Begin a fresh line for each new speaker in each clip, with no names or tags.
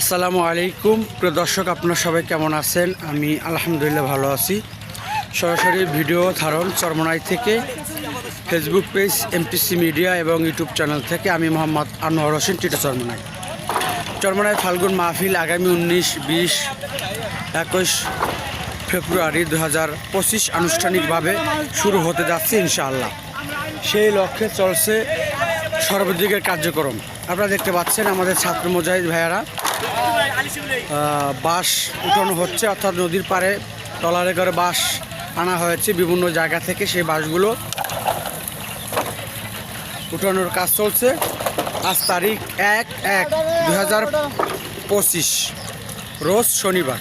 আসসালামু আলাইকুম। প্রিয় দর্শক, আপনারা সবাই কেমন আছেন? আমি আলহামদুলিল্লাহ ভালো আছি। সরাসরি ভিডিও ধারণ চরমনাই থেকে ফেসবুক পেজ এমপিসি মিডিয়া এবং ইউটিউব চ্যানেল থেকে আমি মোহাম্মদ আনোয়ার হোসেন, টিটো চরমনাই। চরমনাই ফাল্গুন মাহফিল আগামী উনিশ, বিশ, একুশ ফেব্রুয়ারি দু হাজার পঁচিশ আনুষ্ঠানিকভাবে শুরু হতে যাচ্ছে ইনশাআল্লাহ। সেই লক্ষ্যে চলছে সর্বদিকের কার্যক্রম। আপনারা দেখতে পাচ্ছেন আমাদের ছাত্র মুজাহিদ ভাইয়ারা বাঁশ উঠানো হচ্ছে, অর্থাৎ নদীর পাড়ে, টলারে করে বাঁশ আনা হয়েছে বিভিন্ন জায়গা থেকে সেই বাঁশগুলো। উঠানোর কাজ চলছে। আজ তারিখ এক এক দু হাজার পঁচিশ, রোজ শনিবার।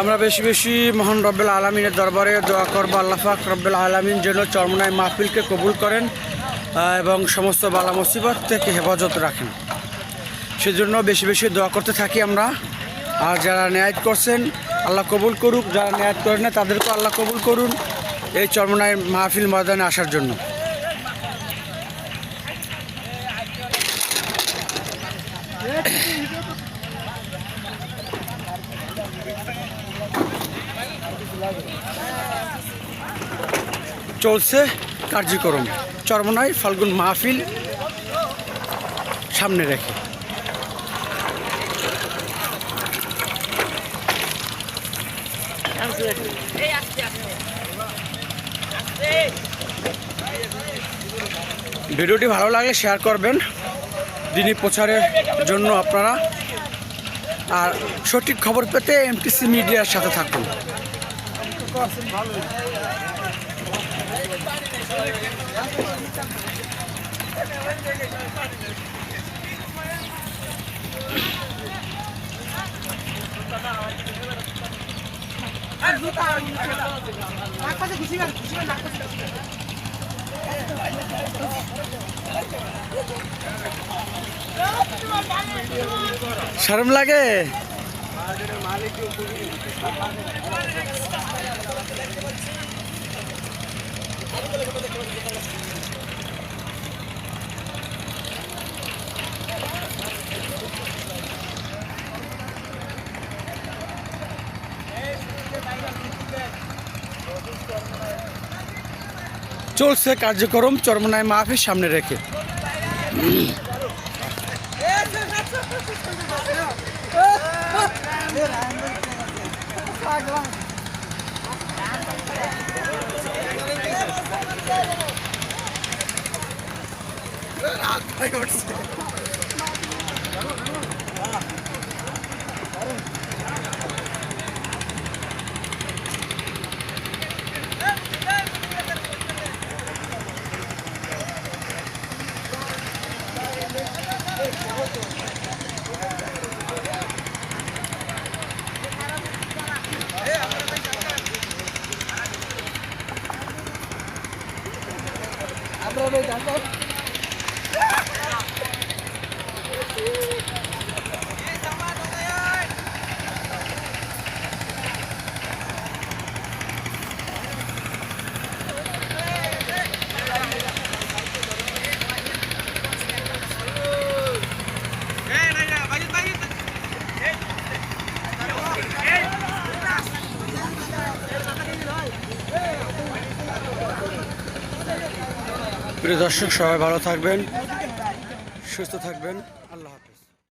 আমরা বেশি বেশি মহান রব্বেল আলমিনের দরবারে দোয়া করব। আল্লাহাক রব্বেল আলমিন যেন চরমনায় মাহফিলকে কবুল করেন। এবং সমস্ত বালা মুসিবত থেকে হেফাজত রাখেন। সেজন্য বেশি বেশি দোয়া করতে থাকি আমরা। আর যারা ন্যায় করছেন, আল্লাহ কবুল করুক। যারা ন্যায় করেন না তাদেরকেও আল্লাহ কবুল করুন এই চরমনায় মাহফিল ময়দানে আসার জন্য। চলছে কার্যক্রম। চরমনায় ফাল্গুন মাহফিল সামনে রেখে। ভিডিওটি ভালো লাগলে শেয়ার করবেন দিনই প্রচারের জন্য আপনারা। আর সঠিক খবর পেতে এমটিসি মিডিয়ার সাথে থাকুন। শরম লাগে? চলছে কার্যক্রম চরমনায় মাহফিল সামনে রেখে। Good, I'll play with otra vez, ya প্রিয় দর্শক সবাই ভালো থাকবেন সুস্থ থাকবেন। আল্লাহ হাফিজ।